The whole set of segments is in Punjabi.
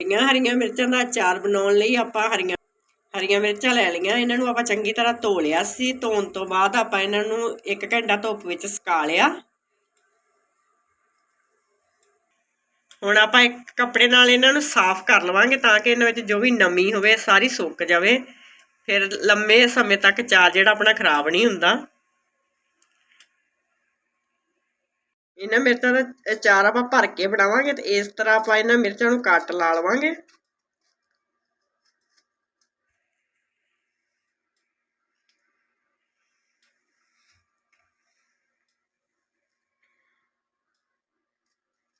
ਹਰੀਆਂ ਹਰੀਆਂ ਮਿਰਚਾਂ ਦਾ ਅਚਾਰ ਬਣਾਉਣ ਲਈ ਆਪਾਂ ਹਰੀਆਂ ਹਰੀਆਂ ਮਿਰਚਾਂ ਲੈ ਲਈਆਂ। ਇਹਨਾਂ ਨੂੰ ਆਪਾਂ ਚੰਗੀ ਤਰ੍ਹਾਂ ਧੋ ਲਿਆ ਸੀ। ਧੋਣ ਤੋਂ ਬਾਅਦ ਆਪਾਂ ਇਹਨਾਂ ਨੂੰ 1 ਘੰਟਾ ਧੁੱਪ ਵਿੱਚ ਸੁਕਾ ਲਿਆ। ਹੁਣ ਆਪਾਂ ਇੱਕ ਕੱਪੜੇ ਨਾਲ ਇਹਨਾਂ ਨੂੰ ਸਾਫ਼ ਕਰ ਲਵਾਂਗੇ ਤਾਂ ਕਿ ਇਹਨਾਂ ਵਿੱਚ ਜੋ ਵੀ ਨਮੀ ਹੋਵੇ, ਸਾਰੀ ਸੁੱਕ ਜਾਵੇ। ਫਿਰ ਲੰਮੇ ਸਮੇਂ ਤੱਕ ਚਾਰ ਜਿਹੜਾ ਆਪਣਾ ਖਰਾਬ ਨਹੀਂ ਹੁੰਦਾ। ਇਹਨਾਂ ਮਿਰਚਾਂ ਦਾ ਅਚਾਰ ਆਪਾਂ ਭਰ ਕੇ ਬਣਾਵਾਂਗੇ ਤੇ ਇਸ ਤਰ੍ਹਾਂ ਆਪਾਂ ਇਹਨਾਂ ਮਿਰਚਾਂ ਨੂੰ ਕੱਟ ਲਾ ਲਵਾਂਗੇ।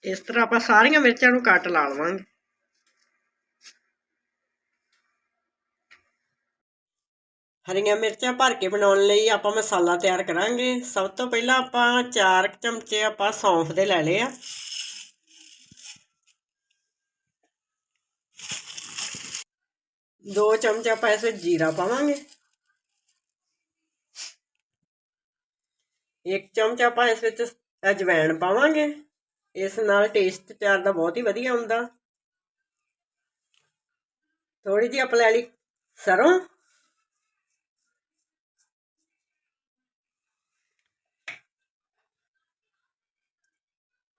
ਇਸ ਤਰ੍ਹਾਂ ਆਪਾਂ ਸਾਰੀਆਂ ਮਿਰਚਾਂ ਨੂੰ ਕੱਟ ਲਾ ਲਵਾਂਗੇ। ਹਰੀਆਂ ਮਿਰਚਾਂ ਭਰ ਕੇ ਬਣਾਉਣ ਲਈ ਆਪਾਂ ਮਸਾਲਾ ਤਿਆਰ ਕਰਾਂਗੇ। ਸਭ ਤੋਂ ਪਹਿਲਾਂ ਆਪਾਂ 4 ਚਮਚੇ ਆਪਾਂ ਸੌਂਫ ਦੇ ਲੈ ਲਏ ਆ। ਦੋ ਚਮਚ ਆਪਾਂ ਇਸ ਵਿੱਚ ਜੀਰਾ ਪਾਵਾਂਗੇ। ਇੱਕ ਚਮਚ ਆਪਾਂ ਇਸ ਵਿੱਚ ਅਜਵਾਇਣ ਪਾਵਾਂਗੇ। ਇਸ ਨਾਲ ਟੇਸਟ ਚਾਰ ਦਾ ਬਹੁਤ ਹੀ ਵਧੀਆ ਹੁੰਦਾ। ਥੋੜੀ ਜਿਹੀ ਆਪਾਂ ਲੈ ਲਈ ਸਰੋਂ।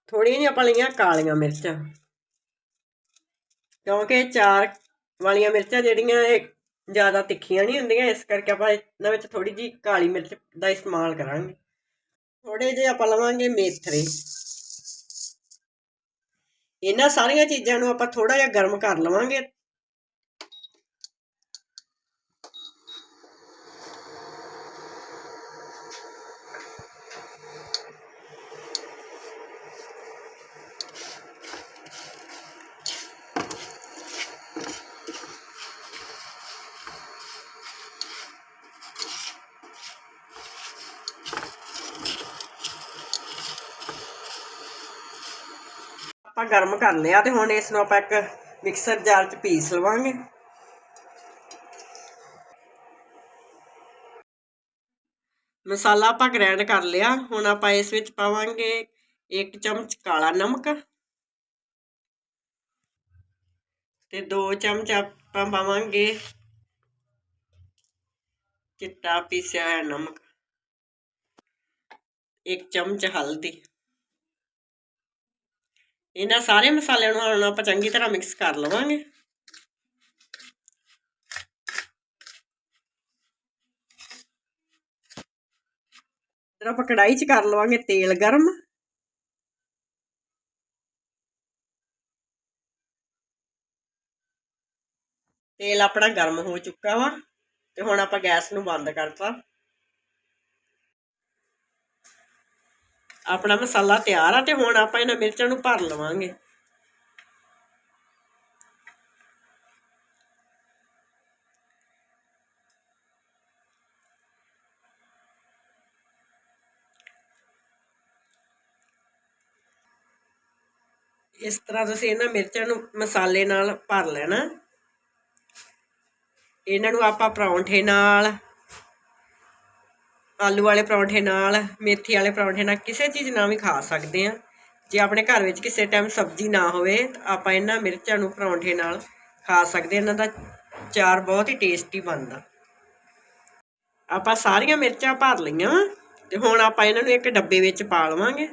ਥੋੜੀਆਂ ਜਿਹੀਆਂ ਆਪਾਂ ਲਈਆਂ ਕਾਲੀਆਂ ਮਿਰਚਾਂ। ਕਿਉਂਕਿ ਚਾਰ ਵਾਲੀਆਂ ਮਿਰਚਾਂ ਜਿਹੜੀਆਂ ਇਹ ਜ਼ਿਆਦਾ ਤਿੱਖੀਆਂ ਨਹੀਂ ਹੁੰਦੀਆਂ, ਇਸ ਕਰਕੇ ਆਪਾਂ ਇਹਨਾਂ ਵਿੱਚ ਥੋੜੀ ਜਿਹੀ ਕਾਲੀ ਮਿਰਚ ਦਾ ਇਸਤੇਮਾਲ ਕਰਾਂਗੇ। ਥੋੜੇ ਜਿਹੇ ਆਪਾਂ ਲਵਾਂਗੇ ਮੇਥਰੇ। ਇਹਨਾਂ ਸਾਰੀਆਂ ਚੀਜ਼ਾਂ ਨੂੰ ਆਪਾਂ ਥੋੜਾ ਜਿਹਾ ਗਰਮ ਕਰ ਲਵਾਂਗੇ। ਆਪਾਂ ਗਰਮ ਕਰ ਲਿਆ ਤੇ ਹੁਣ ਇਸ ਨੂੰ ਆਪਾਂ ਇੱਕ ਮਿਕਸਰ ਜਾਰ 'ਚ ਪੀਸ ਲਵਾਂਗੇ। ਮਸਾਲਾ ਆਪਾਂ ਗ੍ਰਾਈਂਡ ਕਰ ਲਿਆ। ਹੁਣ ਆਪਾਂ ਇਸ ਵਿੱਚ ਪਾਵਾਂਗੇ ਇੱਕ ਚਮਚ ਕਾਲਾ ਨਮਕ ਤੇ ਦੋ ਚਮਚ ਆਪਾਂ ਪਾਵਾਂਗੇ ਚਿੱਟਾ ਪੀਸਿਆ ਹੋਇਆ ਨਮਕ। ਇੱਕ ਚਮਚ ਹਲਦੀ। ਇਹਨਾਂ ਸਾਰੇ ਮਸਾਲਿਆਂ ਨੂੰ ਹੁਣ ਆਪਾਂ ਚੰਗੀ ਤਰ੍ਹਾਂ ਮਿਕਸ ਕਰ ਲਵਾਂਗੇ। ਫਿਰ ਆਪਾਂ ਕੜਾਈ 'ਚ ਕਰ ਲਵਾਂਗੇ ਤੇਲ ਗਰਮ। ਤੇਲ ਆਪਣਾ ਗਰਮ ਹੋ ਚੁੱਕਾ ਵਾ ਤੇ ਹੁਣ ਆਪਾਂ ਗੈਸ ਨੂੰ ਬੰਦ ਕਰਤਾ। ਆਪਣਾ ਮਸਾਲਾ ਤਿਆਰ ਆ ਤੇ ਹੁਣ ਆਪਾਂ ਇਹਨਾਂ ਮਿਰਚਾਂ ਨੂੰ ਭਰ ਲਵਾਂਗੇ। ਇਸ ਤਰ੍ਹਾਂ ਤੁਸੀਂ ਇਹਨਾਂ ਮਿਰਚਾਂ ਨੂੰ ਮਸਾਲੇ ਨਾਲ ਭਰ ਲੈਣਾ। ਇਹਨਾਂ ਨੂੰ ਆਪਾਂ ਪਰੌਂਠੇ ਨਾਲ ਆਲੂ ਵਾਲੇ ਪਰੌਂਠੇ ਨਾਲ, ਮੇਥੀ ਵਾਲੇ ਪਰੌਂਠੇ ਨਾਲ ਕਿਸੇ ਚੀਜ਼ ਨਾਲ ਵੀ ਖਾ ਸਕਦੇ ਆ ਜੇ ਆਪਣੇ ਘਰ ਵਿੱਚ ਕਿਸੇ ਟਾਈਮ ਸਬਜ਼ੀ ਨਾ ਹੋਵੇ, ਤਾਂ ਆਪਾਂ ਇਹਨਾਂ ਮਿਰਚਾਂ ਨੂੰ ਪਰੌਂਠੇ ਨਾਲ ਖਾ ਸਕਦੇ ਇਹਨਾਂ ਦਾ ਚਾਰ ਬਹੁਤ ਹੀ ਟੇਸਟੀ ਬਣਦਾ। ਆਪਾਂ ਸਾਰੀਆਂ ਮਿਰਚਾਂ ਭਰ ਲਈਆਂ, ਤੇ ਹੁਣ ਆਪਾਂ ਇਹਨਾਂ ਨੂੰ ਇੱਕ ਡੱਬੇ ਵਿੱਚ ਪਾ ਲਵਾਂਗੇ।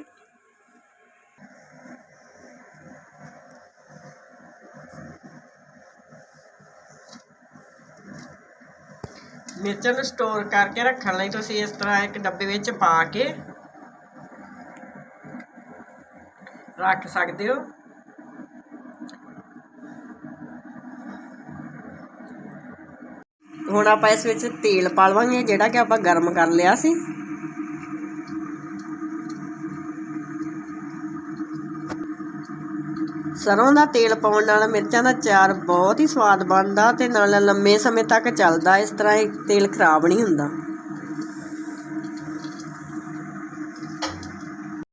ਮਿਰਚਾਂ ਨੂੰ ਸਟੋਰ ਕਰਕੇ ਰੱਖਣ ਲਈ ਤੁਸੀਂ ਇਸ ਤਰ੍ਹਾਂ ਇੱਕ ਡੱਬੇ ਵਿੱਚ ਪਾ ਕੇ ਰੱਖ ਸਕਦੇ ਹੋ। ਹੁਣ ਆਪਾਂ ਇਸ ਵਿੱਚ ਤੇਲ ਪਾ ਲਵਾਂਗੇ, ਜਿਹੜਾ ਕਿ ਆਪਾਂ ਗਰਮ ਕਰ ਲਿਆ ਸੀ। ਸਰੋਂ ਦਾ ਤੇਲ ਪਾਉਣ ਨਾਲ ਮਿਰਚਾਂ ਦਾ ਚਾਰ ਬਹੁਤ ਹੀ ਸਵਾਦ ਬਣਦਾ ਅਤੇ ਨਾਲ ਲੰਮੇ ਸਮੇਂ ਤੱਕ ਚੱਲਦਾ, ਇਸ ਤਰ੍ਹਾਂ ਇਹ ਤੇਲ ਖਰਾਬ ਨਹੀਂ ਹੁੰਦਾ।